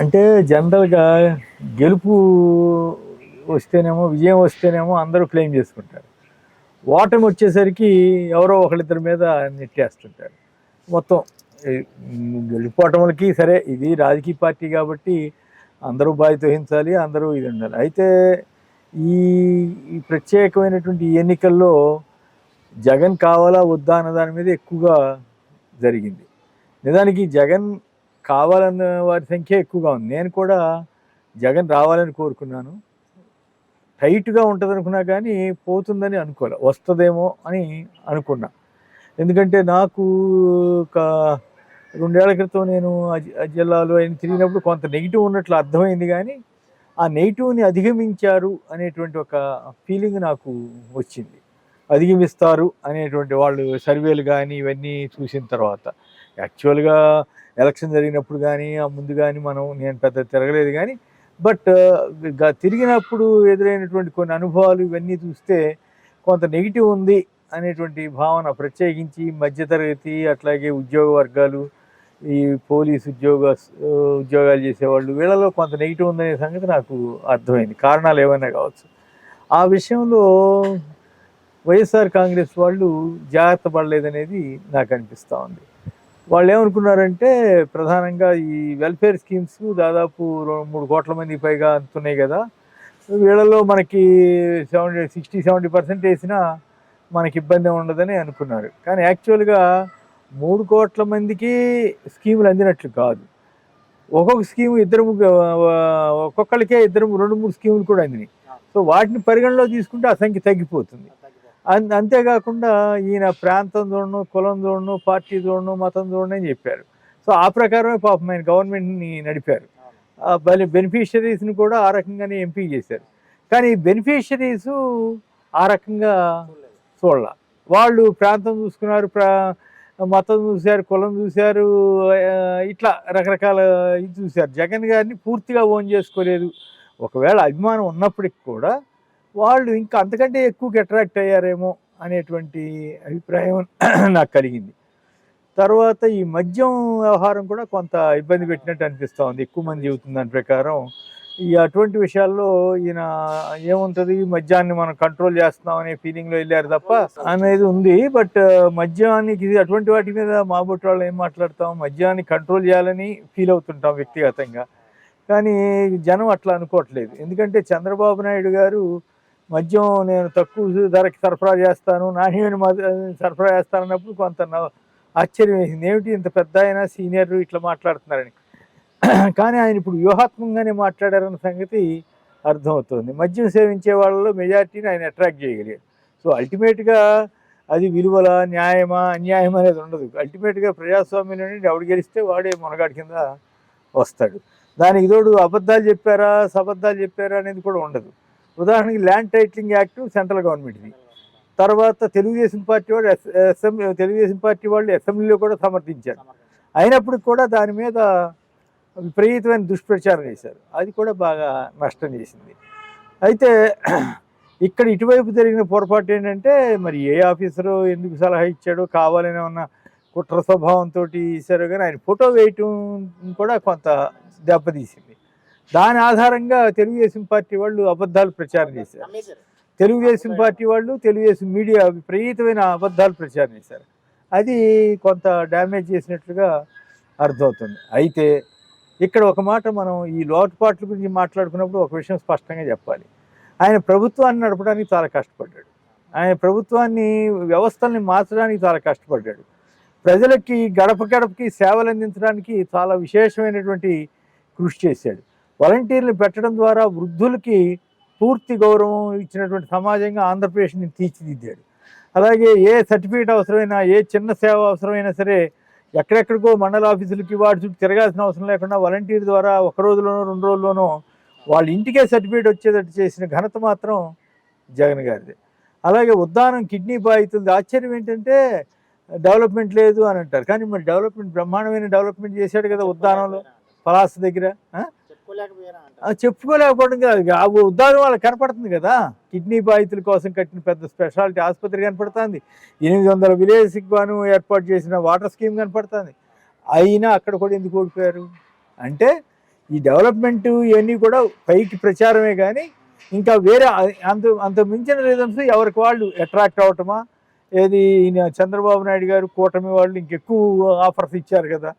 అంటే జనరల్గా గెలుపు వస్తేనేమో విజయం వస్తేనేమో అందరూ క్లెయిమ్ చేసుకుంటారు. ఓటమి వచ్చేసరికి ఎవరో ఒకళ్ళిద్దరి మీద నెట్టేస్తుంటారు. మొత్తం ఈ గెలుపోటములకి సరే ఇది రాజకీయ పార్టీ కాబట్టి అందరూ బాధ్యత వహించాలి అందరూ ఇది ఉండాలి. అయితే ఈ ఈ ప్రత్యేకమైనటువంటి ఎన్నికల్లో జగన్ కావాలా వద్దా అన్న దాని మీద ఎక్కువగా జరిగింది. నిజానికి జగన్ కావాలన్న వారి సంఖ్య ఎక్కువగా ఉంది. నేను కూడా జగన్ రావాలని కోరుకున్నాను. టైట్గా ఉంటుంది అనుకున్నా కానీ పోతుందని అనుకోలే. వస్తుందేమో అని అనుకున్నా. ఎందుకంటే నాకు ఒక రెండేళ్ళ క్రితం నేను ఆ జిల్లాలో ఆయన తిరిగినప్పుడు కొంత నెగిటివ్ ఉన్నట్లు అర్థమైంది కానీ ఆ నెగిటివ్ని అధిగమించారు అనేటువంటి ఒక ఫీలింగ్ నాకు వచ్చింది. అధిగమిస్తారు అనేటువంటి వాళ్ళు సర్వేలు కానీ ఇవన్నీ చూసిన తర్వాత. యాక్చువల్గా ఎలక్షన్ జరిగినప్పుడు కానీ ఆ ముందు కానీ మనం నేను పెద్ద తిరగలేదు కానీ బట్ తిరిగినప్పుడు ఎదురైనటువంటి కొన్ని అనుభవాలు ఇవన్నీ చూస్తే కొంత నెగిటివ్ ఉంది అనేటువంటి భావన ప్రత్యేకించి మధ్యతరగతి అట్లాగే ఉద్యోగ వర్గాలు ఈ పోలీస్ ఉద్యోగ ఉద్యోగాలు చేసేవాళ్ళు వీళ్ళలో కొంత నెగిటివ్ ఉందనే సంగతి నాకు అర్థమైంది. కారణాలు ఏమైనా కావచ్చు. ఆ విషయంలో వైఎస్ఆర్ కాంగ్రెస్ వాళ్ళు జాగ్రత్త పడలేదనేది నాకు అనిపిస్తూ ఉంది. వాళ్ళు ఏమనుకున్నారంటే ప్రధానంగా ఈ వెల్ఫేర్ స్కీమ్స్ దాదాపు మూడు కోట్ల మంది పైగా అంతున్నాయి కదా. వీళ్ళలో మనకి సెవెంటీ సిక్స్టీ సెవెంటీ పర్సెంట్ వేసినా మనకి ఇబ్బంది ఉండదని అనుకున్నారు. కానీ యాక్చువల్గా మూడు కోట్ల మందికి స్కీములు అందినట్లు కాదు. ఒక్కొక్క స్కీము ఇద్దరు ఒక్కొక్కరికే ఇద్దరు రెండు మూడు స్కీములు కూడా అందినాయి. సో వాటిని పరిగణలో తీసుకుంటే ఆ సంఖ్య తగ్గిపోతుంది. అంతేకాకుండా ఈయన ప్రాంతం చూడను కులం చూడను పార్టీ చూడను మతం చూడను అని చెప్పారు. సో ఆ ప్రకారమే పాపం ఆయన గవర్నమెంట్ని నడిపారు. బలి బెనిఫిషరీస్ని కూడా ఆ రకంగానే ఎంపీ చేశారు. కానీ బెనిఫిషరీస్ ఆ రకంగా చూడాల. వాళ్ళు ప్రాంతం చూసుకున్నారు ప్రా మతం చూశారు కులం చూశారు ఇట్లా రకరకాల ఇది చూశారు. జగన్ గారిని పూర్తిగా ఓన్ చేసుకోలేదు. ఒకవేళ అభిమానం ఉన్నప్పటికి కూడా వాళ్ళు ఇంకా అంతకంటే ఎక్కువకి అట్రాక్ట్ అయ్యారేమో అనేటువంటి అభిప్రాయం నాకు కలిగింది. తర్వాత ఈ మద్యం వ్యవహారం కూడా కొంత ఇబ్బంది పెట్టినట్టు అనిపిస్తూ ఉంది. ఎక్కువ మంది చెబుతుంది దాని ప్రకారం. ఈ అటువంటి విషయాల్లో ఈయన ఏముంటుంది? మద్యాన్ని మనం కంట్రోల్ చేస్తున్నాం అనే ఫీలింగ్లో వెళ్ళారు తప్ప అనేది ఉంది. బట్ uh, మద్యానికి అటువంటి వాటి మీద మా వాళ్ళు ఏం మాట్లాడతాం? మద్యాన్ని కంట్రోల్ చేయాలని ఫీల్ అవుతుంటాం వ్యక్తిగతంగా. కానీ జనం అట్లా అనుకోవట్లేదు. ఎందుకంటే చంద్రబాబు నాయుడు గారు మద్యం నేను తక్కువ ధరకి సరఫరా చేస్తాను నాణ్యమైన సరఫరా చేస్తాను అన్నప్పుడు కొంత ఆశ్చర్యం వేసింది. ఏమిటి ఇంత పెద్ద అయినా సీనియర్ ఇట్లా మాట్లాడుతున్నారని. కానీ ఆయన ఇప్పుడు వ్యూహాత్మకంగానే మాట్లాడారన్న సంగతి అర్థమవుతుంది. మద్యం సేవించే వాళ్ళలో మెజారిటీని ఆయన అట్రాక్ట్ చేయగలిగారు సో అల్టిమేట్గా అది విలువల న్యాయమా అన్యాయం అనేది ఉండదు. అల్టిమేట్గా ప్రజాస్వామ్యం నుండి ఎవడు గెలిస్తే వాడే మునగాడి కింద వస్తాడు. దానికి తోడు అబద్ధాలు చెప్పారా సబద్ధాలు చెప్పారా అనేది కూడా ఉండదు. ఉదాహరణకి ల్యాండ్ టైటిలింగ్ యాక్ట్ సెంట్రల్ గవర్నమెంట్ది. తర్వాత తెలుగుదేశం పార్టీ వాళ్ళు ఎస్- అసెంబ్లీ తెలుగుదేశం పార్టీ వాళ్ళు అసెంబ్లీలో కూడా సమర్థించారు. అయినప్పటికి కూడా దాని మీద విపరీతమైన దుష్ప్రచారం చేశారు. అది కూడా బాగా నష్టం చేసింది. అయితే ఇక్కడ ఇటువైపు జరిగిన పొరపాటు ఏంటంటే మరి ఏ ఆఫీసరు ఎందుకు సలహా ఇచ్చాడో కావాలని ఉన్న కుట్ర స్వభావంతో ఇచ్చారో కానీ ఆయన ఫోటో వేయటం కూడా కొంత దెబ్బతీసింది. దాని ఆధారంగా తెలుగుదేశం పార్టీ వాళ్ళు అబద్ధాలు ప్రచారం చేశారు. తెలుగుదేశం పార్టీ వాళ్ళు తెలుగుదేశం మీడియా విపరీతమైన అబద్ధాలు ప్రచారం చేశారు. అది కొంత డ్యామేజ్ చేసినట్లుగా అర్థమవుతుంది. అయితే ఇక్కడ ఒక మాట మనం ఈ లోటుపాట్ల గురించి మాట్లాడుకున్నప్పుడు ఒక విషయం స్పష్టంగా చెప్పాలి. ఆయన ప్రభుత్వాన్ని నడపడానికి చాలా కష్టపడ్డాడు. ఆయన ప్రభుత్వాన్ని వ్యవస్థల్ని మార్చడానికి చాలా కష్టపడ్డాడు. ప్రజలకి గడప గడపకి సేవలు అందించడానికి చాలా విశేషమైనటువంటి కృషి చేశాడు. వాలంటీర్లు పెట్టడం ద్వారా వృద్ధులకి పూర్తి గౌరవం ఇచ్చినటువంటి సమాజంగా ఆంధ్రప్రదేశ్ని తీర్చిదిద్దాడు. అలాగే ఏ సర్టిఫికేట్ అవసరమైనా ఏ చిన్న సేవ అవసరమైనా సరే ఎక్కడెక్కడికో మండల ఆఫీసులకి వాటి చుట్టూ తిరగాల్సిన అవసరం లేకుండా వాలంటీర్ ద్వారా ఒక రోజులోనో రెండు రోజుల్లోనో వాళ్ళ ఇంటికే సర్టిఫికేట్ వచ్చేటట్టు చేసిన ఘనత మాత్రం జగన్ గారిది. అలాగే ఉద్దానం కిడ్నీ బాధితులది ఆశ్చర్యం ఏంటంటే డెవలప్మెంట్ లేదు అని అంటారు. కానీ మరి డెవలప్మెంట్ బ్రహ్మాండమైన డెవలప్మెంట్ చేశాడు కదా ఉద్దానంలో పలాస దగ్గర చెప్పుకోలేకపోవడం కాదు. ఆ ఉద్దానం వాళ్ళకి కనపడుతుంది కదా. కిడ్నీ బాధితుల కోసం కట్టిన పెద్ద స్పెషాలిటీ ఆసుపత్రి కనపడుతుంది. ఎనిమిది వందల విలేజ్కి గాను ఏర్పాటు చేసిన వాటర్ స్కీమ్ కనపడుతుంది. అయినా అక్కడ కూడా ఎందుకు ఓడిపోయారు? అంటే ఈ డెవలప్మెంట్ ఇవన్నీ కూడా పైకి ప్రచారమే కానీ ఇంకా వేరే అంత అంత మించిన రీజన్స్ ఎవరికి వాళ్ళు అట్రాక్ట్ అవటమా? ఏది ఈయన చంద్రబాబు నాయుడు గారు కూటమి వాళ్ళు ఇంకెక్కువ ఆఫర్స్ ఇచ్చారు కదా.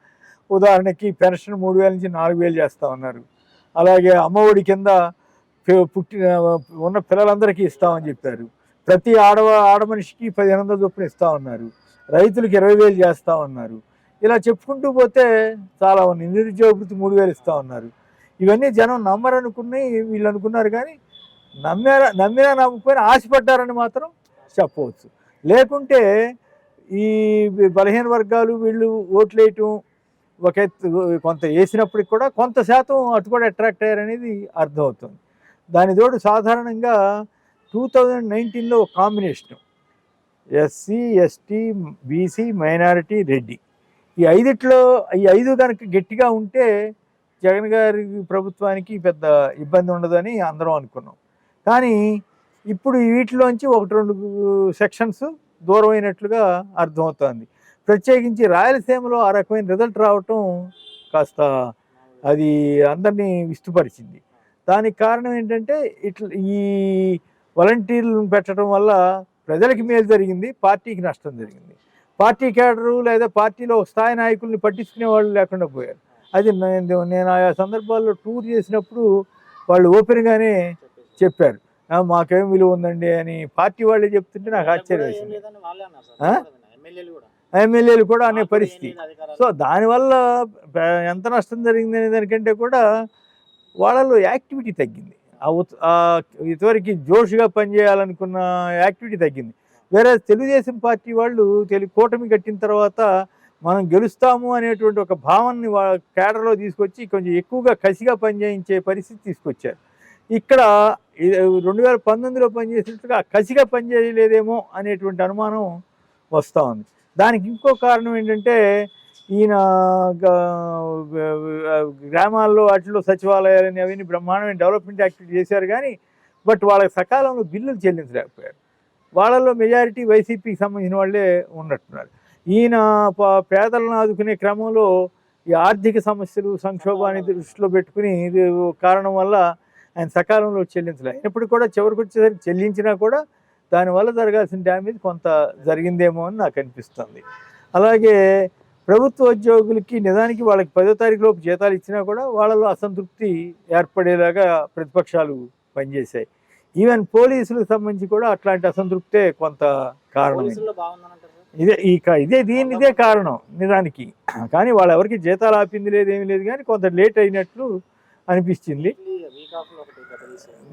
ఉదాహరణకి పెన్షన్ మూడు వేల నుంచి నాలుగు వేలు చేస్తా ఉన్నారు. అలాగే అమ్మఒడి కింద పుట్టిన ఉన్న పిల్లలందరికీ ఇస్తామని చెప్పారు. ప్రతి ఆడవ ఆడ మనిషికి పదిహేను వందల చొప్పున ఇస్తా ఉన్నారు. రైతులకు ఇరవై వేలు చేస్తా ఉన్నారు. ఇలా చెప్పుకుంటూ పోతే చాలా ఉన్నాయి నిరుద్యోగ వృత్తి మూడు వేలు ఇస్తా ఉన్నారు. ఇవన్నీ జనం నమ్మరనుకుని వీళ్ళు అనుకున్నారు కానీ నమ్మారా నమ్మినా నమ్ముకొని ఆశపడ్డారని మాత్రం చెప్పవచ్చు. లేకుంటే ఈ బలహీన వర్గాలు వీళ్ళు ఓట్లేయటం ఒక కొంత వేసినప్పటికి కూడా కొంత శాతం అటు కూడా అట్రాక్ట్ అయ్యారనేది అర్థమవుతుంది. దాని తోడు సాధారణంగా టూ థౌజండ్ నైన్టీన్లో ఒక combination SC ST BC minority Reddy ఈ ఐదిట్లో ఈ ఐదు కనుక గట్టిగా ఉంటే జగన్ గారి ప్రభుత్వానికి పెద్ద ఇబ్బంది ఉండదని అందరం అనుకున్నాం. కానీ ఇప్పుడు వీటిలోంచి ఒకటి రెండు సెక్షన్స్ దూరమైనట్లుగా అర్థమవుతోంది. ప్రత్యేకించి రాయలసీమలో ఆ రకమైన రిజల్ట్ రావటం కాస్త అది అందరినీ విస్తుపరిచింది దానికి కారణం ఏంటంటే ఇట్లా ఈ వాలంటీర్లను పెట్టడం వల్ల ప్రజలకి మేలు జరిగింది పార్టీకి నష్టం జరిగింది. పార్టీ కేడరు లేదా పార్టీలో స్థాయి నాయకుల్ని పట్టించుకునే వాళ్ళు లేకుండా పోయారు. అది నేను నేను ఆయా సందర్భాల్లో టూర్ చేసినప్పుడు వాళ్ళు ఓపెన్గానే చెప్పారు. "ఆ, మాకేం విలువ ఉందండి అని పార్టీ వాళ్ళే చెప్తుంటే నాకు ఆశ్చర్యం వేసింది? ఎమ్మెల్యేలు కూడా అనే పరిస్థితి. సో దానివల్ల ఎంత నష్టం జరిగింది అనే దానికంటే కూడా వాళ్ళలో యాక్టివిటీ తగ్గింది. ఆ ఉత్- ఆ ఇదివరకు జోష్గా పనిచేయాలనుకున్న యాక్టివిటీ తగ్గింది. వేరే తెలుగుదేశం పార్టీ వాళ్ళు తెలుగు కూటమి కట్టిన తర్వాత మనం గెలుస్తాము అనేటువంటి ఒక భావాన్ని వాళ్ళ కేడర్లో తీసుకొచ్చి కొంచెం ఎక్కువగా కసిగా పనిచేయించే పరిస్థితి తీసుకొచ్చారు. ఇక్కడ రెండు వేల పంతొమ్మిదిలో పనిచేసినట్టుగా కసిగా పనిచేయలేదేమో అనేటువంటి అనుమానం వస్తూ ఉంది. దానికి ఇంకో కారణం ఏంటంటే ఈయన గ్రామాల్లో వాటిలో సచివాలయాలని అవన్నీ బ్రహ్మాండమైన డెవలప్మెంట్ యాక్టివిటీ చేశారు కానీ బట్ వాళ్ళకి సకాలంలో బిల్లులు చెల్లించలేకపోయారు. వాళ్ళలో మెజారిటీ వైసీపీకి సంబంధించిన వాళ్ళే ఉన్నట్టున్నారు. ఈయన పేదలను ఆదుకునే క్రమంలో ఈ ఆర్థిక సమస్యలు సంక్షోభాన్ని దృష్టిలో పెట్టుకుని కారణం వల్ల ఆయన సకాలంలో చెల్లించలే. అయినప్పుడు కూడా చివరికి వచ్చేసరికి చెల్లించినా కూడా దానివల్ల జరగాల్సిన డ్యామేజ్ కొంత జరిగిందేమో అని నాకు అనిపిస్తుంది. అలాగే ప్రభుత్వ ఉద్యోగులకి నిజానికి వాళ్ళకి పదో తారీఖు లోపు జీతాలు ఇచ్చినా కూడా వాళ్ళలో అసంతృప్తి ఏర్పడేలాగా ప్రతిపక్షాలు పనిచేశాయి. ఈవెన్ పోలీసులకు సంబంధించి కూడా అట్లాంటి అసంతృప్తే కొంత కారణం ఇదే ఈ ఇదే దీని ఇదే కారణం నిజానికి. కానీ వాళ్ళు ఎవరికి జీతాలు ఆపింది లేదు ఏమీ లేదు కానీ కొంత లేట్ అయినట్లు అనిపించింది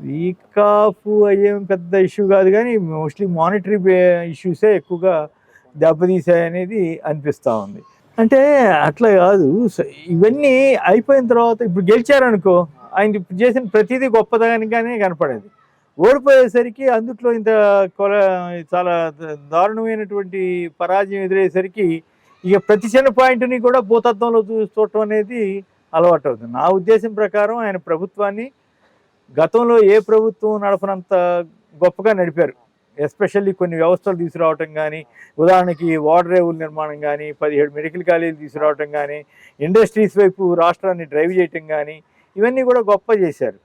వీక్ ఆఫ్ అయ్యేం పెద్ద ఇష్యూ కాదు కానీ మోస్ట్లీ మానిటరీ ఇష్యూసే ఎక్కువగా దెబ్బతీసాయనేది అనిపిస్తూ ఉంది. అంటే అట్లా కాదు. ఇవన్నీ అయిపోయిన తర్వాత ఇప్పుడు గెలిచారనుకో ఆయన ఇప్పుడు చేసిన ప్రతిదీ గొప్పదానిగానే కనపడేది. ఓడిపోయేసరికి అందుట్లో ఇంత కొల చాలా దారుణమైనటువంటి పరాజయం ఎదురయ్యేసరికి ఇక ప్రతి చిన్న పాయింట్ని కూడా భూతత్వంలో చూ చూడటం అనేది అలవాటు అవుతుంది నా ఉద్దేశం ప్రకారం ఆయన ప్రభుత్వాన్ని గతంలో ఏ ప్రభుత్వం నడపనంత గొప్పగా నడిపారు. ఎస్పెషల్లీ కొన్ని వ్యవస్థలు తీసుకురావటం కానీ ఉదాహరణకి వాటర్ రేవుల నిర్మాణం కానీ పదిహేడు మెడికల్ కాలేజీలు తీసుకురావటం కానీ ఇండస్ట్రీస్ వైపు రాష్ట్రాన్ని డ్రైవ్ చేయటం కానీ ఇవన్నీ కూడా గొప్ప చేశారు.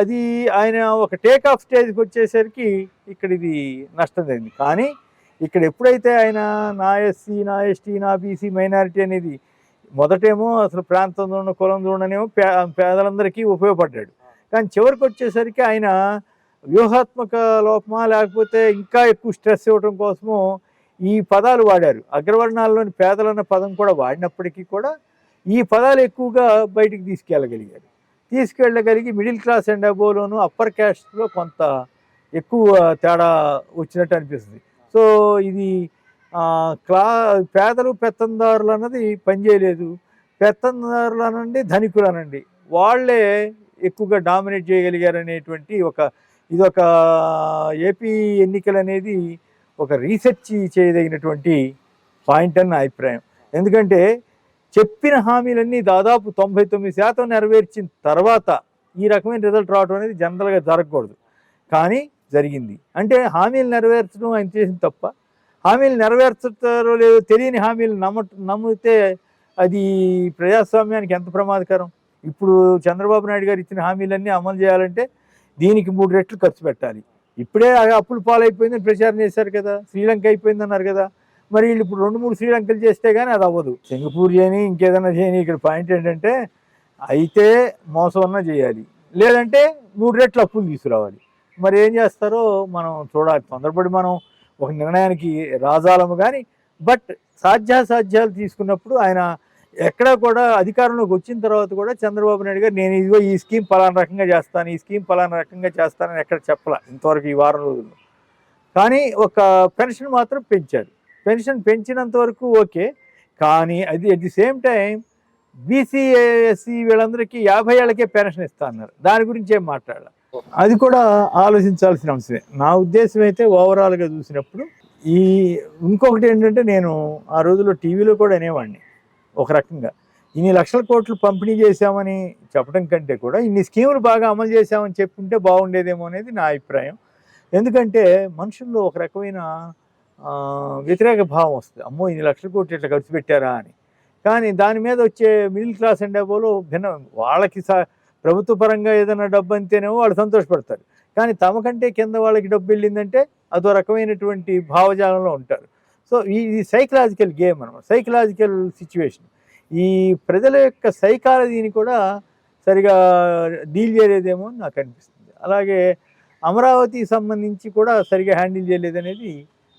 అది ఆయన ఒక టేక్ ఆఫ్ స్టేజ్కి వచ్చేసరికి ఇక్కడ ఇది నష్టం జరిగింది కానీ ఇక్కడ ఎప్పుడైతే ఆయన నా ఎస్సీ నా ఎస్టీ నా బీసీ మైనారిటీ అనేది మొదటేమో అసలు ప్రాంతం చూడ కులం చూడనేమో పే పేదలందరికీ ఉపయోగపడ్డాడు. కానీ చివరికి వచ్చేసరికి ఆయన వ్యూహాత్మక లోపమా లేకపోతే ఇంకా ఎక్కువ స్ట్రెస్ ఇవ్వడం కోసము ఈ పదాలు వాడారు. అగ్రవర్ణాల్లోని పేదలన్న పదం కూడా వాడినప్పటికీ కూడా ఈ పదాలు ఎక్కువగా బయటికి తీసుకెళ్ళగలిగారు. తీసుకెళ్ళగలిగి మిడిల్ క్లాస్ అండ్ అబోలోను అప్పర్ క్యాస్ట్లో కొంత ఎక్కువ తేడా వచ్చినట్టు అనిపిస్తుంది. సో ఇది క్లా పేదలు పెత్తందారులు అన్నది పనిచేయలేదు పెత్తందారులు అనండి ధనికులు అనండి వాళ్ళే ఎక్కువగా డామినేట్ చేయగలిగారనేటువంటి ఒక ఇదొక ఏపీ ఎన్నికలు అనేది ఒక రీసెర్చ్ చేయదగినటువంటి పాయింట్ అని నా అభిప్రాయం. ఎందుకంటే చెప్పిన హామీలన్నీ దాదాపు తొంభై తొమ్మిది శాతం నెరవేర్చిన తర్వాత ఈ రకమైన రిజల్ట్ రావడం అనేది జనరల్గా జరగకూడదు. కానీ జరిగింది. అంటే హామీలు నెరవేర్చడం ఆయన చేసిన తప్ప హామీలు నెరవేర్చుతారో లేదో తెలియని హామీలు నమ్మ నమ్మితే అది ప్రజాస్వామ్యానికి ఎంత ప్రమాదకరం? ఇప్పుడు చంద్రబాబు నాయుడు గారు ఇచ్చిన హామీలన్నీ అమలు చేయాలంటే దీనికి మూడు రెట్లు ఖర్చు పెట్టాలి. ఇప్పుడే అప్పులు పాలైపోయిందని ప్రచారం చేశారు కదా శ్రీలంక అయిపోయింది అన్నారు కదా మరి వీళ్ళు ఇప్పుడు రెండు మూడు శ్రీలంకలు చేస్తే కానీ అది అవ్వదు. సింగపూర్ చేయని ఇంకేదైనా చేయని ఇక్కడ పాయింట్ ఏంటంటే అయితే మోసం అన్నా చేయాలి. లేదంటే మూడు రెట్లు అప్పులు తీసుకురావాలి. మరి ఏం చేస్తారో మనం చూడాలి. తొందరపడి మనం ఒక నిర్ణయానికి రాజాలము కానీ బట్ సాధ్యాసాధ్యాలు తీసుకున్నప్పుడు ఆయన ఎక్కడ కూడా అధికారంలోకి వచ్చిన తర్వాత కూడా చంద్రబాబు నాయుడు గారు నేను ఇదిగో ఈ స్కీమ్ పలానా రకంగా చేస్తాను ఈ స్కీమ్ పలానా రకంగా చేస్తానని ఎక్కడ చెప్పలే ఇంతవరకు ఈ వారం రోజుల్లో. కానీ ఒక పెన్షన్ మాత్రం పెంచారు. పెన్షన్ పెంచినంత వరకు ఓకే కానీ అది at the same time BC SC వీళ్ళందరికీ యాభై ఏళ్ళకే పెన్షన్ ఇస్తా అన్నారు. దాని గురించి ఏం మాట్లాడాలి. అది కూడా ఆలోచించాల్సిన అంశమే. నా ఉద్దేశం అయితే ఓవరాల్గా చూసినప్పుడు ఈ ఇంకొకటి ఏంటంటే నేను ఆ రోజుల్లో టీవీలో కూడా అనేవాడిని ఒక రకంగా. ఇన్ని లక్షల కోట్లు పంపిణీ చేశామని చెప్పడం కంటే కూడా ఇన్ని స్కీములు బాగా అమలు చేశామని చెప్పుంటే బాగుండేదేమో అనేది నా అభిప్రాయం. ఎందుకంటే మనుషుల్లో ఒక రకమైన వ్యతిరేక భావం వస్తుంది. అమ్మో ఇన్ని లక్షల కోట్లు ఇట్లా ఖర్చు పెట్టారా అని. కానీ దాని మీద వచ్చే మిడిల్ క్లాస్ అండ్ అబోలో భిన్న వాళ్ళకి సా ప్రభుత్వ పరంగా ఏదైనా డబ్బు అంతేనేమో వాళ్ళు సంతోషపడతారు. కానీ తమకంటే కింద వాళ్ళకి డబ్బు వెళ్ళిందంటే అదో రకమైనటువంటి భావజాలంలో ఉంటారు. సో ఈ ఇది సైకలాజికల్ గేమ్ అనమాట సైకలాజికల్ సిచ్యువేషన్ ఈ ప్రజల యొక్క సైకాలజీని కూడా సరిగా డీల్ చేయలేదేమో అని నాకు అనిపిస్తుంది. అలాగే అమరావతికి సంబంధించి కూడా సరిగా హ్యాండిల్ చేయలేదనేది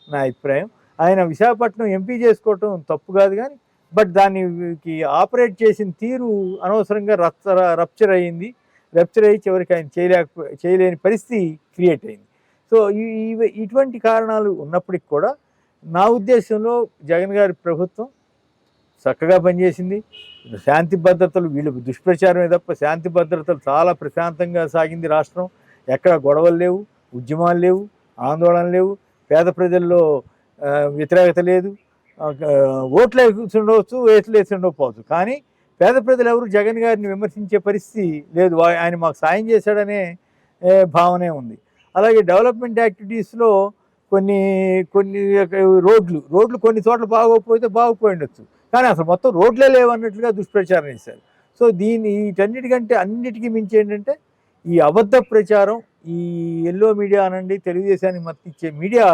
నా అభిప్రాయం. ఆయన విశాఖపట్నం ఎంపీ చేసుకోవటం తప్పు కాదు కానీ బట్ దానికి ఆపరేట్ చేసిన తీరు అనవసరంగా రప్చర్ రప్చర్ అయింది. రప్చర్ అయ్యి చివరికి ఆయన చేయలేక చేయలేని పరిస్థితి క్రియేట్ అయింది. సో ఈ- ఇటువంటి కారణాలు ఉన్నప్పటికి కూడా నా ఉద్దేశంలో జగన్ గారి ప్రభుత్వం చక్కగా పనిచేసింది. శాంతి భద్రతలు వీళ్ళు దుష్ప్రచారమే తప్ప శాంతి భద్రతలు చాలా ప్రశాంతంగా సాగింది రాష్ట్రం. ఎక్కడ గొడవలు లేవు ఉద్యమాలు లేవు ఆందోళన లేవు. పేద ప్రజల్లో వ్యతిరేకత లేదు. ఓట్లు వేసి ఉండవచ్చు వేట్లు వేసి ఉండకపోవచ్చు కానీ పేద ప్రజలు ఎవరు? జగన్ గారిని విమర్శించే పరిస్థితి లేదు. ఆయన మాకు సాయం చేశాడనే భావనే ఉంది. అలాగే డెవలప్మెంట్ యాక్టివిటీస్లో కొన్ని కొన్ని రోడ్లు రోడ్లు కొన్ని చోట్ల బాగోకపోతే బాగోపోయి ఉండొచ్చు. కానీ అసలు మొత్తం రోడ్లే లేవన్నట్లుగా దుష్ప్రచారం చేశారు. సో దీని వీటన్నిటికంటే అన్నిటికీ మించి ఏంటంటే ఈ అబద్ధ ప్రచారం ఈ ఎల్లో మీడియా అనండి తెలుగుదేశానికి మద్దతు ఇచ్చే మీడియా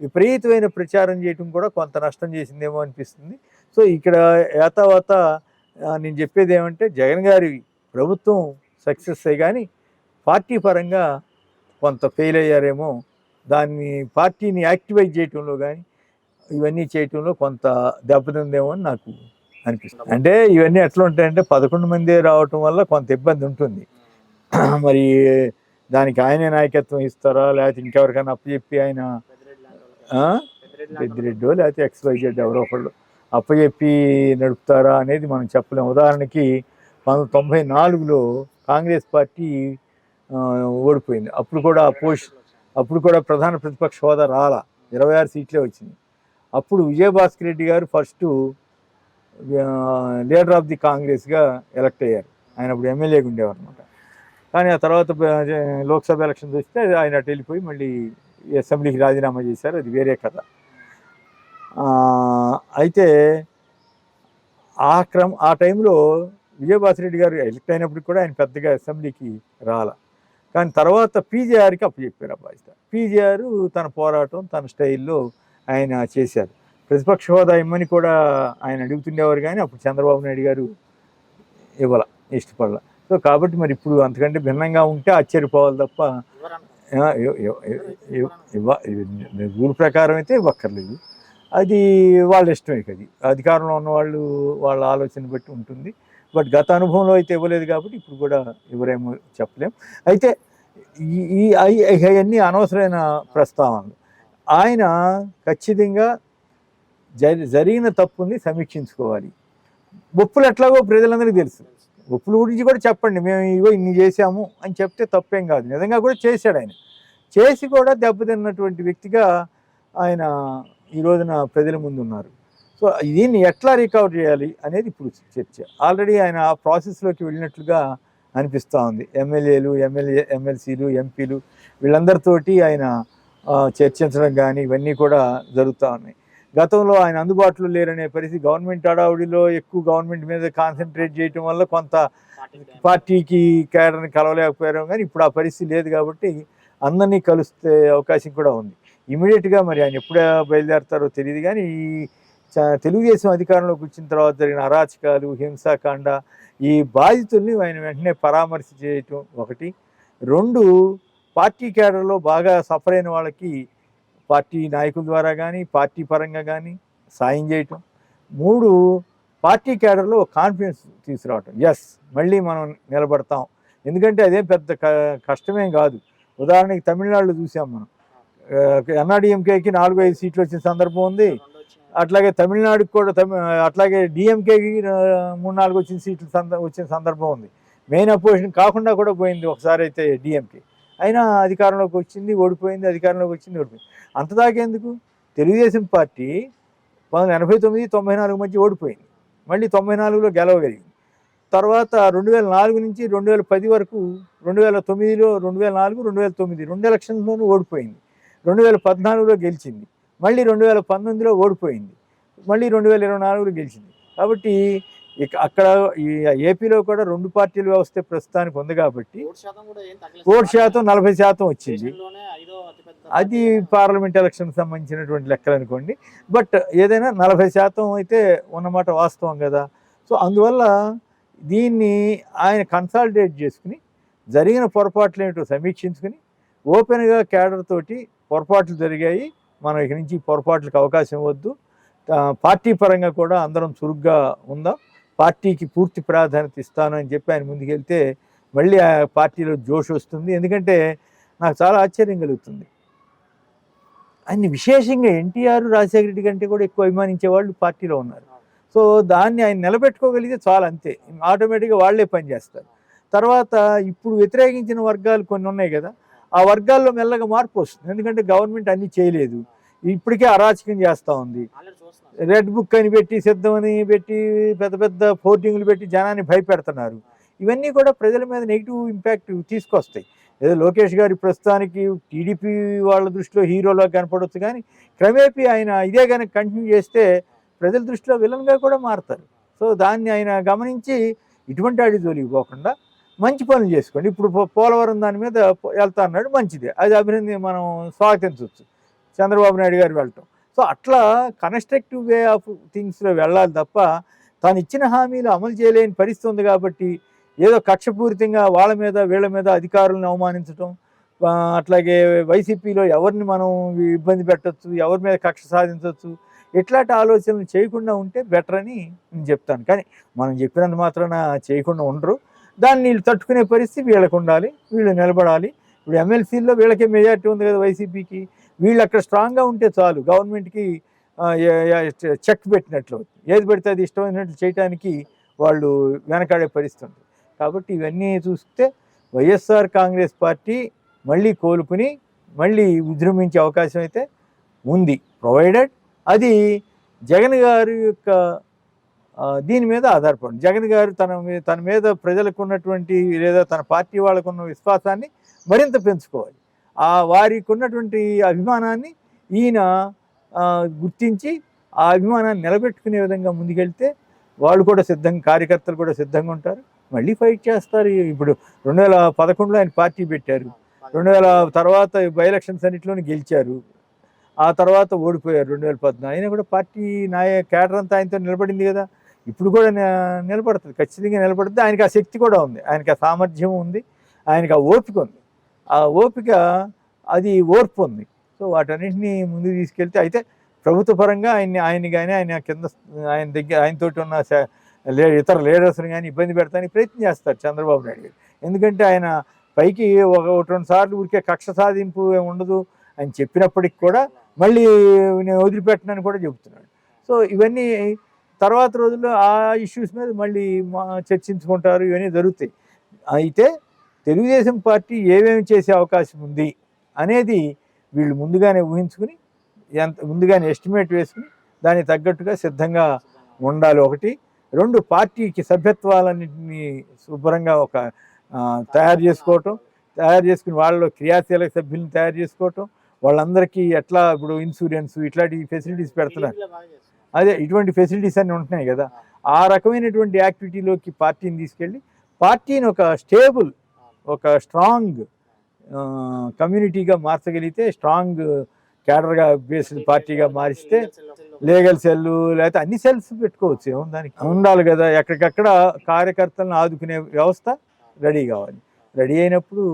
విపరీతమైన ప్రచారం చేయటం కూడా కొంత నష్టం చేసిందేమో అనిపిస్తుంది. సో ఇక్కడ ఏతావాత ఆ, నేను చెప్పేది ఏమంటే జగన్ గారి ప్రభుత్వం సక్సెస్ అయ్యి కానీ పార్టీ పరంగా కొంత ఫెయిల్ అయ్యారేమో దాన్ని పార్టీని యాక్టివేట్ చేయటంలో కానీ ఇవన్నీ చేయటంలో కొంత దెబ్బతిందేమో అని నాకు అనిపిస్తుంది. అంటే ఇవన్నీ ఎట్లా ఉంటాయంటే పదకొండు మంది రావటం వల్ల కొంత ఇబ్బంది ఉంటుంది. మరి దానికి ఆయనే నాయకత్వం ఇస్తారా? లేకపోతే ఇంకెవరికైనా అప్పచెప్పి ఆయన? పెద్దిరెడ్డో లేకపోతే ఎక్స్వైజెడ్ ఎవరో ఒకళ్ళు అప్పచెప్పి నడుపుతారా అనేది మనం చెప్పలేం ఉదాహరణకి పంతొమ్మిది తొంభై నాలుగులో కాంగ్రెస్ పార్టీ ఓడిపోయింది. అప్పుడు కూడా పోష్ అప్పుడు కూడా ప్రధాన ప్రతిపక్ష హోదా రాలా. ఇరవై ఆరు సీట్లే వచ్చింది. అప్పుడు విజయభాస్కర్ రెడ్డి గారు ఫస్ట్ లీడర్ ఆఫ్ ది కాంగ్రెస్గా ఎలక్ట్ అయ్యారు. ఆయన అప్పుడు ఎమ్మెల్యేగా ఉండేవారు అనమాట కానీ ఆ తర్వాత లోక్సభ ఎలక్షన్స్ వస్తే ఆయన అటు వెళ్ళిపోయి మళ్ళీ అసెంబ్లీకి రాజీనామా చేశారు. అది వేరే కథ. అయితే ఆ క్రమ ఆ టైంలో విజయభాస్కర్ రెడ్డి గారు ఎలక్ట్ అయినప్పుడు కూడా ఆయన పెద్దగా అసెంబ్లీకి రాల. కానీ తర్వాత పీజేఆర్కి అప్పచెప్పారు ఆ బాధ్యత పీజేఆర్ తన పోరాటం తన స్టైల్లో ఆయన చేశారు. ప్రతిపక్ష హోదా ఇమ్మని కూడా ఆయన అడుగుతుండేవారు కానీ అప్పుడు చంద్రబాబు నాయుడు గారు ఇవ్వాల ఇష్టపడాల. సో కాబట్టి మరి ఇప్పుడు అంతకంటే భిన్నంగా ఉంటే ఆశ్చర్యపోవాలి తప్ప ఆ, రూల్ ప్రకారం అయితే ఇవ్వక్కర్లేదు. అది వాళ్ళ ఇష్టమే అది. అధికారంలో ఉన్న వాళ్ళు వాళ్ళ ఆలోచన బట్టి ఉంటుంది. బట్ గత అనుభవంలో అయితే ఇవ్వలేదు కాబట్టి ఇప్పుడు కూడా ఎవరేమో చెప్పలేం. అయితే ఈ ఈ అనవసరమైన ప్రస్తావనలు. ఆయన ఖచ్చితంగా జరిగిన తప్పుని సమీక్షించుకోవాలి. ఒప్పులు ఎట్లాగో ప్రజలందరికీ తెలుసు. ఒప్పుల గురించి కూడా చెప్పండి. మేము ఇగో ఇన్ని చేశాము అని చెప్తే తప్పేం కాదు. నిజంగా కూడా చేశాడు ఆయన. చేసి కూడా దెబ్బతిన్నటువంటి వ్యక్తిగా ఆయన ఈ రోజున ప్రజల ముందు ఉన్నారు. సో దీన్ని ఎట్లా రికవర్ చేయాలి అనేది ఇప్పుడు చర్చ. ఆల్రెడీ ఆయన ఆ ప్రాసెస్లోకి వెళ్ళినట్లుగా అనిపిస్తూ ఉంది. ఎమ్మెల్యేలు ఎమ్మెల్యే ఎమ్మెల్సీలు ఎంపీలు వీళ్ళందరితోటి ఆయన చర్చించడం కానీ ఇవన్నీ కూడా జరుగుతూ ఉన్నాయి. గతంలో ఆయన అందుబాటులో లేరనే పరిస్థితి. గవర్నమెంట్ హడావుడిలో ఎక్కువ గవర్నమెంట్ మీద కాన్సన్ట్రేట్ చేయటం వల్ల కొంత పార్టీకి కేడర్ని కలవలేకపోయారు కానీ ఇప్పుడు ఆ పరిస్థితి లేదు కాబట్టి అందరినీ కలుస్తే అవకాశం కూడా ఉంది. ఇమీడియట్గా మరి ఆయన ఎప్పుడే బయలుదేరతారో తెలియదు కానీ ఈ చ- తెలుగుదేశం అధికారంలోకి వచ్చిన తర్వాత జరిగిన అరాచకాలు హింసాకాండ ఈ బాధితుల్ని ఆయన వెంటనే పరామర్శ చేయటం ఒకటి. రెండు పార్టీ కేడర్లో బాగా సఫర్ అయిన వాళ్ళకి పార్టీ నాయకుల ద్వారా కానీ పార్టీ పరంగా కానీ సాయం చేయటం. మూడు పార్టీ కేడర్లో కాన్ఫిడెన్స్ తీసుకురావటం. ఎస్ మళ్ళీ మనం నిలబడతాం. ఎందుకంటే అదేం పెద్ద క- కష్టమేం కాదు. ఉదాహరణకి తమిళనాడులో చూసాం మనం. ఎన్ఆర్డిఎంకేకి నాలుగు ఐదు సీట్లు వచ్చిన సందర్భం ఉంది. అట్లాగే తమిళనాడుకి కూడా తమి అట్లాగే డిఎంకేకి మూడు నాలుగు వచ్చిన సీట్లు సంద వచ్చిన సందర్భం ఉంది. మెయిన్ అపోజిషన్ కాకుండా కూడా పోయింది ఒకసారి అయితే డిఎంకే. అయినా అధికారంలోకి వచ్చింది ఓడిపోయింది అధికారంలోకి వచ్చింది ఓడిపోయింది. అంత దాకేందుకు? తెలుగుదేశం పార్టీ పంతొమ్మిది ఎనభై తొమ్మిది తొంభై నాలుగు మధ్య ఓడిపోయింది. మళ్ళీ తొంభై నాలుగులో గెలవగలిగింది. తర్వాత రెండు వేల నాలుగు నుంచి రెండు వేల పది వరకు రెండు వేల తొమ్మిదిలో రెండు వేల నాలుగు రెండు వేల తొమ్మిది రెండు ఎలక్షన్స్లోనూ ఓడిపోయింది. రెండు వేల పద్నాలుగులో గెలిచింది. మళ్ళీ రెండు వేల పంతొమ్మిదిలో ఓడిపోయింది. మళ్ళీ రెండు వేల ఇరవై నాలుగులో గెలిచింది. కాబట్టి ఇక అక్కడ ఈ ఏపీలో కూడా రెండు పార్టీల వ్యవస్థ ప్రస్తుతానికి ఉంది కాబట్టి ఓటు శాతం నలభై శాతం వచ్చింది. అది పార్లమెంట్ ఎలక్షన్ సంబంధించినటువంటి లెక్కలు అనుకోండి. బట్ ఏదైనా నలభై శాతం అయితే ఉన్నమాట వాస్తవం కదా. సో అందువల్ల దీన్ని ఆయన కన్సాలిడేట్ చేసుకుని జరిగిన పొరపాట్లు ఏమిటో సమీక్షించుకుని ఓపెన్గా కేడర్ తోటి పొరపాట్లు జరిగాయి. మనం ఇక నుంచి పొరపాట్లకు అవకాశం ఇవ్వద్దు. ఆ, పార్టీ పరంగా కూడా అందరం చురుగ్గా ఉందాం. పార్టీకి పూర్తి ప్రాధాన్యత ఇస్తాను అని చెప్పి ఆయన ముందుకెళ్తే మళ్ళీ ఆ పార్టీలో జోష్ వస్తుంది. ఎందుకంటే నాకు చాలా ఆశ్చర్యం కలుగుతుంది. ఆయన విశేషంగా ఎన్టీఆర్ రాజశేఖర రెడ్డి కంటే కూడా ఎక్కువ అభిమానించే వాళ్ళు పార్టీలో ఉన్నారు. సో దాన్ని ఆయన నిలబెట్టుకోగలిగితే చాలా అంతే. ఆటోమేటిక్గా వాళ్ళే పనిచేస్తారు తర్వాత ఇప్పుడు వ్యతిరేకించిన వర్గాలు కొన్ని ఉన్నాయి కదా ఆ వర్గాల్లో మెల్లగా మార్పు వస్తుంది. ఎందుకంటే గవర్నమెంట్ అన్నీ చేయలేదు. ఇప్పటికే అరాచకం చేస్తూ ఉంది. రెడ్ బుక్ అని పెట్టి సిద్ధమని పెట్టి పెద్ద పెద్ద ఫోర్డింగ్లు పెట్టి జనాన్ని భయపెడుతున్నారు. ఇవన్నీ కూడా ప్రజల మీద నెగిటివ్ ఇంపాక్ట్ తీసుకొస్తాయి. ఏదో లోకేష్ గారి ప్రస్తుతానికి టీడీపీ వాళ్ళ దృష్టిలో హీరోలా కనపడవచ్చు కానీ క్రమేపీ ఆయన ఇదే కనుక కంటిన్యూ చేస్తే ప్రజల దృష్టిలో విలన్గా కూడా మారుతారు. సో దాన్ని ఆయన గమనించి ఇటువంటి వాడి జోలికి పోకుండా మంచి పనులు చేసుకోండి. ఇప్పుడు పోలవరం దాని మీద వెళ్తా అన్నాడు మంచిదే. అది అభినందన మనం స్వాగతించవచ్చు. చంద్రబాబు నాయుడు గారు వెళ్ళటం. సో అట్లా కన్స్ట్రక్టివ్ వే ఆఫ్ థింగ్స్లో వెళ్ళాలి తప్ప తాను ఇచ్చిన హామీలు అమలు చేయలేని పరిస్థితి ఉంది కాబట్టి ఏదో కక్షపూరితంగా వాళ్ళ మీద వీళ్ళ మీద అధికారులను అవమానించడం అట్లాగే వైసీపీలో ఎవరిని మనం ఇబ్బంది పెట్టచ్చు ఎవరి మీద కక్ష సాధించవచ్చు ఇట్లాంటి ఆలోచనలు చేయకుండా ఉంటే బెటర్ అని నేను చెప్తాను. కానీ మనం చెప్పినంత మాత్రాన చేయకుండా ఉండరు. దాన్ని వీళ్ళు తట్టుకునే పరిస్థితి వీళ్ళకు ఉండాలి వీళ్ళు నిలబడాలి. ఇప్పుడు ఎమ్మెల్సీల్లో వీళ్ళకే మెజార్టీ ఉంది కదా వైసీపీకి. వీళ్ళు అక్కడ స్ట్రాంగ్గా ఉంటే చాలు. గవర్నమెంట్కి చెక్ పెట్టినట్లు ఏది పెడితే అది ఇష్టమైనట్లు చేయడానికి వాళ్ళు వెనకాడే పరిస్థితి కాబట్టి ఇవన్నీ చూస్తే వైఎస్ఆర్ కాంగ్రెస్ పార్టీ మళ్ళీ కోలుకుని మళ్ళీ విజృంభించే అవకాశం అయితే ఉంది. ప్రొవైడెడ్. అది జగన్ గారి యొక్క దీని మీద ఆధారపడి జగన్ గారు తన తన మీద ప్రజలకు ఉన్నటువంటి లేదా తన పార్టీ వాళ్ళకున్న విశ్వాసాన్ని మరింత పెంచుకోవాలి. ఆ వారికి ఉన్నటువంటి అభిమానాన్ని ఈయన గుర్తించి ఆ అభిమానాన్ని నిలబెట్టుకునే విధంగా ముందుకెళ్తే వాళ్ళు కూడా సిద్ధంగా కార్యకర్తలు కూడా సిద్ధంగా ఉంటారు. మళ్ళీ ఫైట్ చేస్తారు. ఇప్పుడు రెండు వేల పదకొండులో ఆయన పార్టీ పెట్టారు. రెండు వేల తర్వాత బై ఎలక్షన్స్ అన్నింటిలోనే గెలిచారు. ఆ తర్వాత ఓడిపోయారు రెండు వేల పద్నాలుగు. ఆయన కూడా పార్టీ నాయ కేటర్ అంతా ఆయనతో నిలబడింది కదా. ఇప్పుడు కూడా నిలబడుతుంది. ఖచ్చితంగా నిలబడుతుంది ఆయనకి ఆ శక్తి కూడా ఉంది. ఆయనకి ఆ సామర్థ్యం ఉంది. ఆయనకి ఆ ఓపిక ఉంది. ఆ ఓపిక అది ఓర్పు ఉంది. సో వాటన్నింటినీ ముందుకు తీసుకెళ్తే అయితే ప్రభుత్వ పరంగా ఆయన్ని ఆయన కానీ ఆయన కింద ఆయన దగ్గర ఆయనతోటి ఉన్న ఇతర లీడర్స్ని కానీ ఇబ్బంది పెడతానికి ప్రయత్నం చేస్తారు చంద్రబాబు నాయుడు గారు. ఎందుకంటే ఆయన పైకి ఒక రెండు సార్లు ఊరికే కక్ష సాధింపు ఉండదు అని చెప్పినప్పటికి కూడా మళ్ళీ నేను వదిలిపెట్టనని కూడా చెబుతున్నాడు. సో ఇవన్నీ తర్వాత రోజుల్లో ఆ ఇష్యూస్ మీద మళ్ళీ మా చర్చించుకుంటారు ఇవన్నీ జరుగుతాయి. అయితే తెలుగుదేశం పార్టీ ఏమేమి చేసే అవకాశం ఉంది అనేది వీళ్ళు ముందుగానే ఊహించుకుని ఎంత ముందుగానే ఎస్టిమేట్ వేసుకుని దానికి తగ్గట్టుగా సిద్ధంగా ఉండాలి ఒకటి. రెండు పార్టీకి సభ్యత్వాలన్నింటినీ శుభ్రంగా ఒక తయారు చేసుకోవటం తయారు చేసుకుని వాళ్ళలో క్రియాశీలక సభ్యులను తయారు చేసుకోవటం వాళ్ళందరికీ ఎట్లా ఇప్పుడు ఇన్సూరెన్స్ ఇట్లాంటి ఫెసిలిటీస్ పెడుతున్నారు. చేస్తున్నారు. అదే ఇటువంటి ఫెసిలిటీస్ అన్నీ ఉంటున్నాయి కదా. ఆ రకమైనటువంటి యాక్టివిటీలోకి పార్టీని తీసుకెళ్ళి పార్టీని ఒక స్టేబుల్ ఒక స్ట్రాంగ్ కమ్యూనిటీగా మార్చగలిగితే స్ట్రాంగ్ క్యాడర్గా బేస్డ్ పార్టీగా మారిస్తే లీగల్ సెల్ లేకపోతే అన్ని సెల్స్ పెట్టుకోవచ్చు. ఏముంది దానికి? ఉండాలి కదా. ఎక్కడికక్కడ కార్యకర్తలను ఆదుకునే వ్యవస్థ రెడీ కావాలి. రెడీ అయినప్పుడు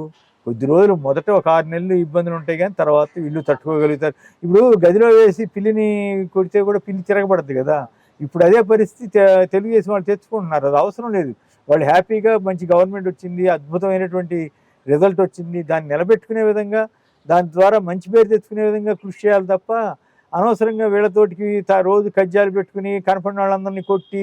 కొద్ది రోజులు మొదట ఒక ఆరు నెలలు ఇబ్బందులు ఉంటాయి కానీ తర్వాత ఇల్లు తట్టుకోగలుగుతారు. ఇప్పుడు గదిలో వేసి పిల్లిని కొడితే కూడా పిల్లి తిరగబడద్దు కదా. ఇప్పుడు అదే పరిస్థితి తెలుగుదేశం వాళ్ళు తెచ్చుకుంటున్నారు. అది అవసరం లేదు. వాళ్ళు హ్యాపీగా మంచి గవర్నమెంట్ వచ్చింది అద్భుతమైనటువంటి రిజల్ట్ వచ్చింది దాన్ని నిలబెట్టుకునే విధంగా దాని ద్వారా మంచి పేరు తెచ్చుకునే విధంగా కృషి చేయాలి తప్ప అనవసరంగా వీళ్ళతోటికి తా- రోజు కజ్జాలు పెట్టుకుని కనపడిన వాళ్ళందరినీ కొట్టి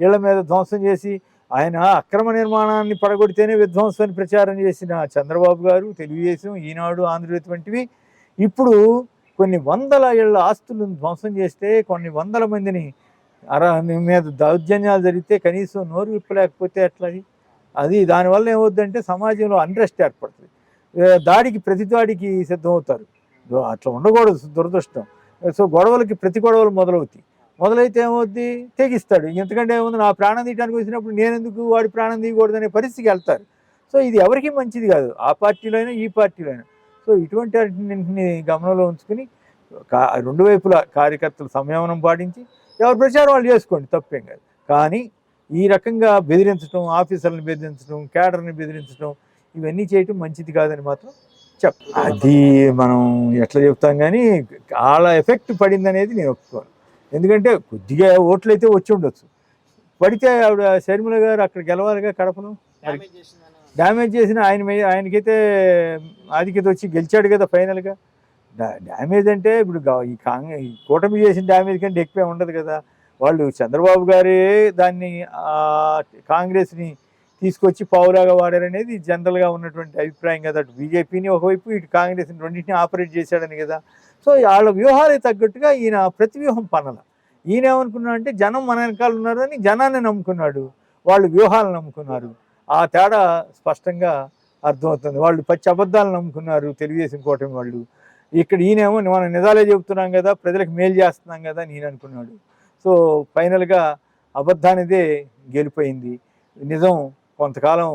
ఇళ్ళ మీద ధ్వంసం చేసి ఆయన అక్రమ నిర్మాణాన్ని పడగొడితేనే విధ్వంసం ప్రచారం చేసిన చంద్రబాబు గారు తెలుగుదేశం ఈనాడు ఆంధ్రజ్యోతి వంటివి. ఇప్పుడు కొన్ని వందల ఏళ్ళ ఆస్తులను ధ్వంసం చేస్తే కొన్ని వందల మందిని అర మీద దౌర్జన్యాలు జరిగితే కనీసం నోరు విప్పలేకపోతే ఎట్లది అది దానివల్ల ఏమవుద్దంటే సమాజంలో అన్రెస్ట్ ఏర్పడుతుంది. దాడికి ప్రతి దాడికి సిద్ధమవుతారు అట్లా ఉండకూడదు దురదృష్టం. సో గొడవలకి ప్రతి గొడవలు మొదలవుతాయి. మొదలైతే ఏమవుద్ది? తెగిస్తాడు. ఎందుకంటే ఏముంది? నా ప్రాణం తీయడానికి వచ్చినప్పుడు నేను ఎందుకు వాడి ప్రాణం తీయకూడదు అనే పరిస్థితికి వెళ్తారు. సో ఇది ఎవరికి మంచిది కాదు. ఆ పార్టీలో అయినా ఈ పార్టీలో అయినా సో ఇటువంటి వాటిని గమనంలో ఉంచుకుని రెండు వైపుల కార్యకర్తలు సంయమనం పాటించి ఎవరి ప్రచారం వాళ్ళు చేసుకోండి తప్పేం కాదు. కానీ ఈ రకంగా బెదిరించడం ఆఫీసర్లను బెదిరించడం క్యాడర్ని బెదిరించడం ఇవన్నీ చేయటం మంచిది కాదని మాత్రం చెప్ అది మనం ఎట్లా చెప్తాం కానీ వాళ్ళ ఎఫెక్ట్ పడింది అనేది నేను ఒప్పుకోను. ఎందుకంటే కొద్దిగా ఓట్లు అయితే వచ్చి ఉండొచ్చు. పడితే ఆవిడ షర్మిల గారు అక్కడ గెలవాలిగా కడపను? డ్యామేజ్ చేసిన ఆయన ఆయనకైతే ఆధిక్యత వచ్చి గెలిచాడు కదా ఫైనల్గా. డ్యామేజ్ అంటే ఇప్పుడు ఈ కాంగ్రెస్ ఈ కూటమి చేసిన డ్యామేజ్ కంటే ఎక్కువే ఉండదు కదా. వాళ్ళు చంద్రబాబు గారే దాన్ని కాంగ్రెస్ని తీసుకొచ్చి పావులాగా వాడారనేది జనరల్గా ఉన్నటువంటి అభిప్రాయం కదా. అటు బీజేపీని ఒకవైపు ఇటు కాంగ్రెస్ని రెండింటిని ఆపరేట్ చేశాడని కదా. సో వాళ్ళ వ్యూహాలే తగ్గట్టుగా ఈయన ప్రతి వ్యూహం పనల. ఈయన ఏమనుకున్నాడు అంటే జనం మన వెనకాల ఉన్నారని జనాన్ని నమ్ముకున్నాడు. వాళ్ళు వ్యూహాలు నమ్ముకున్నారు. ఆ తేడా స్పష్టంగా అర్థమవుతుంది. వాళ్ళు పచ్చి అబద్ధాలు నమ్ముకున్నారు తెలుగుదేశం కూటమి వాళ్ళు. ఇక్కడ ఈయనేమో మనం నిజాలే చెబుతున్నాం కదా ప్రజలకు మేలు చేస్తున్నాం కదా అని ఈయన అనుకున్నాడు. సో ఫైనల్గా అబద్ధానిదే గెలిపోయింది. నిజం కొంతకాలం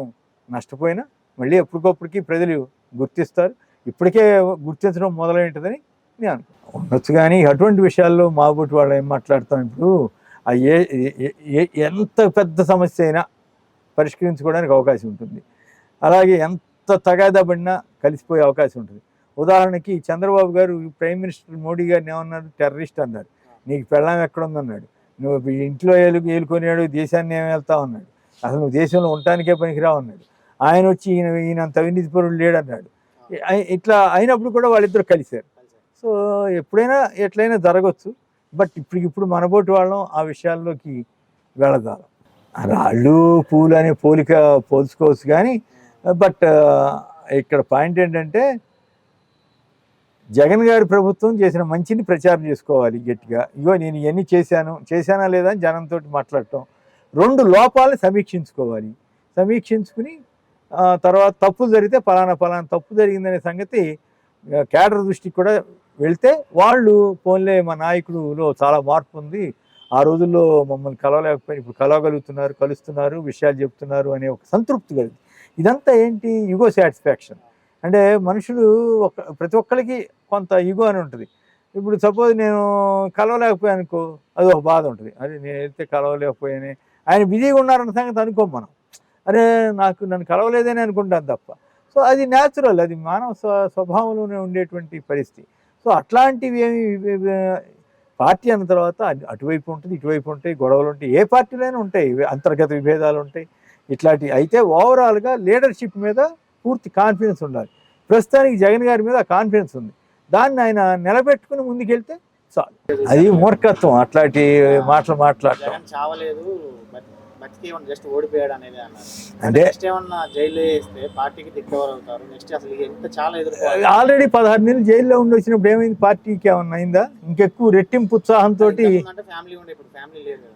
నష్టపోయినా మళ్ళీ ఎప్పటికప్పటికి ప్రజలు గుర్తిస్తారు. ఇప్పటికే గుర్తించడం మొదలైంటుందని నేను అనుకుంటున్నాను. ఉండొచ్చు కానీ అటువంటి విషయాల్లో మాబోటి వాళ్ళు ఏం మాట్లాడతాం ఇప్పుడు? ఏ ఎంత పెద్ద సమస్య అయినా పరిష్కరించుకోవడానికి అవకాశం ఉంటుంది. అలాగే ఎంత తగాదాబడినా కలిసిపోయే అవకాశం ఉంటుంది. ఉదాహరణకి చంద్రబాబు గారు ప్రైమ్ మినిస్టర్ మోడీ గారిని ఏమన్నారు టెర్రరిస్ట్ అన్నారు. నీకు పెళ్ళాం ఎక్కడుందన్నాడు. నువ్వు ఇంట్లో ఏలు ఏలుకొనియాడు దేశాన్ని ఏమి వెళ్తావు అన్నాడు అసలు నువ్వు దేశంలో ఉండటానికే పనికిరావు అన్నాడు. ఆయన వచ్చి ఈయన ఈయనంత అవినీతి పరుడు లేడన్నాడు ఇట్లా అయినప్పుడు కూడా వాళ్ళిద్దరు కలిశారు. సో ఎప్పుడైనా ఎట్లయినా జరగచ్చు. బట్ ఇప్పటికిప్పుడు మనబోటి వాళ్ళం ఆ విషయాల్లోకి వెళ్ళదాం రాళ్ళు పూలు అనే పోలిక పోల్చుకోవచ్చు కానీ బట్ ఇక్కడ పాయింట్ ఏంటంటే జగన్ గారి ప్రభుత్వం చేసిన మంచిని ప్రచారం చేసుకోవాలి గట్టిగా. ఇగో నేను ఇవన్నీ చేశాను. చేశానా లేదా అని జనంతో మాట్లాడటం. రెండు లోపాలను సమీక్షించుకోవాలి. సమీక్షించుకుని తర్వాత తప్పులు జరిగితే ఫలానా ఫలానా తప్పు జరిగిందనే సంగతి కేడర్ దృష్టికి కూడా వెళ్తే వాళ్ళు పోన్లే మా నాయకుడులో చాలా మార్పు ఉంది. ఆ రోజుల్లో మమ్మల్ని కలవలేకపోయినా ఇప్పుడు కలవగలుగుతున్నారు కలుస్తున్నారు విషయాలు చెప్తున్నారు అనే ఒక సంతృప్తి కలిగి ఇదంతా ఏంటి? యుగో సాటిస్ఫాక్షన్. అంటే మనుషులు ఒక ప్రతి ఒక్కరికి కొంత ఇగో అని ఉంటుంది. ఇప్పుడు సపోజ్ నేను కలవలేకపోయాను అనుకో అది ఒక బాధ ఉంటుంది. అరే నేను వెళ్తే కలవలేకపోయానే. ఆయన బిజీగా ఉన్నారన్న సంగతి అనుకోం మనం. అరే నాకు నన్ను కలవలేదని అనుకుంటాను తప్ప. సో అది న్యాచురల్ అది మానవ స్వ స్వభావంలోనే ఉండేటువంటి పరిస్థితి. సో అట్లాంటివి ఏమి పార్టీ అన్న తర్వాత అటువైపు ఉంటుంది ఇటువైపు ఉంటాయి గొడవలు ఉంటాయి. ఏ పార్టీలైనా ఉంటాయి. అంతర్గత విభేదాలు ఉంటాయి. ఇట్లాంటివి అయితే ఓవరాల్గా లీడర్షిప్ మీద పూర్తి కాన్ఫిడెన్స్ ఉండాలి. ప్రస్తుతానికి జగన్ గారి మీద కాన్ఫిడెన్స్ ఉంది. దాన్ని ఆయన నిలబెట్టుకుని ముందుకెళ్తే చాలు. అది మూర్ఖత్వం. అట్లాంటి మాటలు మాట్లాడటం. జస్ట్ ఓడిపోయాడు అనేది అంటే నెక్స్ట్ ఏమన్నా జైలు వేస్తే పార్టీకి దిగ్గవర్ అవుతారు? నెక్స్ట్ అసలు ఎంత చాలా ఎదుర్కోవాలి ఆల్రెడీ పదహారు నెలలు జైల్లో ఉండి వచ్చినప్పుడు ఏమైంది? పార్టీకి ఏమన్నా అయిందా? ఇంకెక్కువ రెట్టింపు ఉత్సాహంతో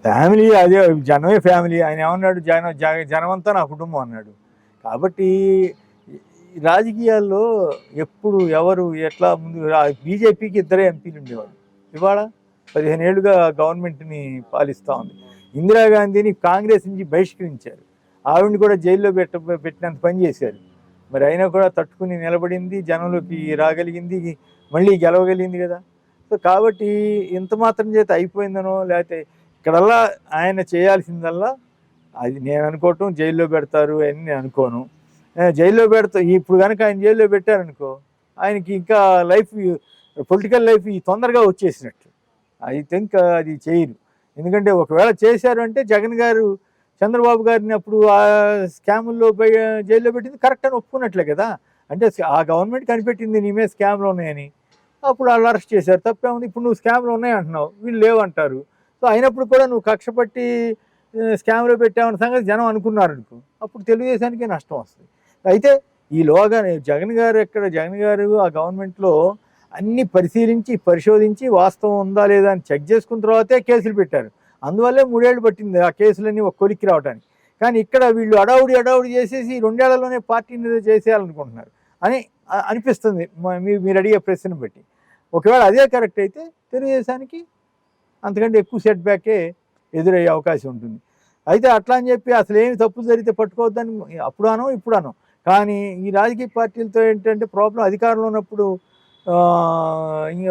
ఫ్యామిలీ అదే జనమే ఫ్యామిలీ ఆయన ఏమన్నాడు? జన జనమంతా నా కుటుంబం అన్నాడు. కాబట్టి రాజకీయాల్లో ఎప్పుడు ఎవరు ఎట్లా ముందు బీజేపీకి ఇద్దరే ఎంపీలు ఉండేవాళ్ళు. ఇవాళ పదిహేను ఏళ్ళుగా గవర్నమెంట్ని పాలిస్తూ ఉంది. ఇందిరాగాంధీని కాంగ్రెస్ నుంచి బహిష్కరించారు. ఆవిడని కూడా జైల్లో పెట్ట పెట్టినంత పని చేశారు. మరి అయినా కూడా తట్టుకుని నిలబడింది జనంలోకి రాగలిగింది మళ్ళీ గెలవగలిగింది కదా. సో కాబట్టి ఇంత మాత్రం చేత అయిపోయిందనో లేకపోతే ఇక్కడల్లా ఆయన చేయాల్సిందల్లా అది నేను అనుకోవటం జైల్లో పెడతారు అని నేను అనుకోను. జైల్లో పెడతా ఇప్పుడు కనుక ఆయన జైల్లో పెట్టారనుకో ఆయనకి ఇంకా లైఫ్ పొలిటికల్ లైఫ్ ఈ తొందరగా వచ్చేసినట్టు. ఐ థింక్ అది చేయరు. ఎందుకంటే ఒకవేళ చేశారు అంటే జగన్ గారు చంద్రబాబు గారిని అప్పుడు ఆ స్కాముల్లో జైల్లో పెట్టింది కరెక్ట్ అని ఒప్పుకున్నట్లే కదా. అంటే ఆ గవర్నమెంట్ కనిపెట్టింది నీ మీద స్కామ్లు ఉన్నాయని. అప్పుడు వాళ్ళు అరెస్ట్ చేశారు. తప్పేముంది ఇప్పుడు నువ్వు స్కామ్లు ఉన్నాయి అంటున్నావు. వీళ్ళు లేవంటారు. సో అయినప్పుడు కూడా నువ్వు కక్ష పట్టి స్కామ్లో పెట్టామన్న సంగతి జనం అనుకున్నారు అనుకో అప్పుడు తెలుగుదేశానికి నష్టం వస్తుంది. అయితే ఈలోగా జగన్ గారు ఎక్కడ? జగన్ గారు ఆ గవర్నమెంట్లో అన్ని పరిశీలించి పరిశోధించి వాస్తవం ఉందా లేదా అని చెక్ చేసుకున్న తర్వాతే కేసులు పెట్టారు. అందువల్లే మూడేళ్ళు పట్టింది ఆ కేసులన్నీ ఒక కొలిక్కి రావడానికి కానీ ఇక్కడ వీళ్ళు అడావుడి అడావుడి చేసేసి రెండేళ్ళలోనే పార్టీని చేసేయాలనుకుంటున్నారు అని అనిపిస్తుంది మీరు అడిగే ప్రశ్న బట్టి. ఒకవేళ అదే కరెక్ట్ అయితే తెలుగుదేశానికి అంతకంటే ఎక్కువ సెట్ బ్యాకే ఎదురయ్యే అవకాశం ఉంటుంది. అయితే అట్లా అని చెప్పి అసలు ఏమి తప్పు జరిగితే పట్టుకోవద్దని అప్పుడు అనో ఇప్పుడు అనో కానీ ఈ రాజకీయ పార్టీలతో ఏంటంటే ప్రాబ్లం అధికారంలో ఉన్నప్పుడు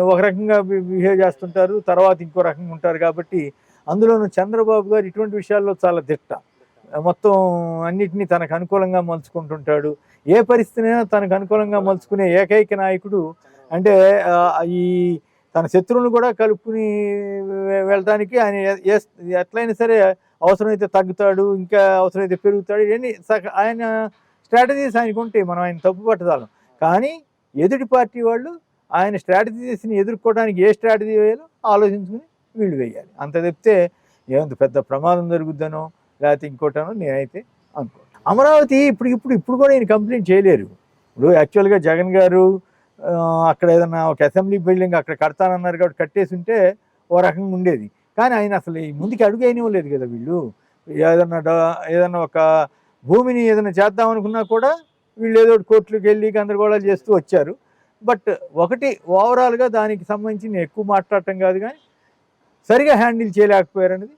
ఒక రకంగా బిహేవ్ చేస్తుంటారు తర్వాత ఇంకో రకంగా ఉంటారు కాబట్టి అందులోనూ చంద్రబాబు గారు ఇటువంటి విషయాల్లో చాలా దిట్ట. మొత్తం అన్నిటినీ తనకు అనుకూలంగా మలుచుకుంటుంటాడు. ఏ పరిస్థితినైనా తనకు అనుకూలంగా మలుచుకునే ఏకైక నాయకుడు అంటే ఈ తన శత్రువులను కూడా కలుపుకుని వెళ్ళడానికి ఆయన ఎట్లయినా సరే అవసరమైతే తగ్గుతాడు ఇంకా అవసరమైతే పెరుగుతాడు ఇవన్నీ సగ- ఆయన స్ట్రాటజీస్ ఆయనకు ఉంటాయి మనం ఆయన తప్పు పట్టదాలం. కానీ ఎదుటి పార్టీ వాళ్ళు ఆయన స్ట్రాటజీస్ని ఎదుర్కోవడానికి ఏ స్ట్రాటజీ వేయాలో ఆలోచించుకుని వీళ్ళు వేయాలి. అంత చెప్తే ఏమంత పెద్ద ప్రమాదం జరుగుద్దనో లేకపోతే ఇంకోటనో నేనైతే అనుకో అమరావతి ఇప్పుడు ఇప్పుడు ఇప్పుడు కూడా ఈయన కంప్లైంట్ చేయలేరు. ఇప్పుడు యాక్చువల్గా జగన్ గారు అక్కడ ఏదన్నా ఒక అసెంబ్లీ బిల్డింగ్ అక్కడ కడతానన్నారు కాబట్టి కట్టేసి ఉంటే ఓ రకంగా ఉండేది. కానీ ఆయన అసలు ఈ ముందుకు అడుగు అయినవ్వలేదు కదా వీళ్ళు. ఏదన్నా డ- ఏదన్నా ఒక భూమిని ఏదైనా చేద్దాం అనుకున్నా కూడా వీళ్ళు ఏదో ఒకటి కోర్టులకు వెళ్ళి గందరగోళాలు చేస్తూ వచ్చారు. బట్ ఒకటి ఓవరాల్గా దానికి సంబంధించి నేను ఎక్కువ మాట్లాడటం కాదు కానీ సరిగా హ్యాండిల్ చేయలేకపోయారు అనేది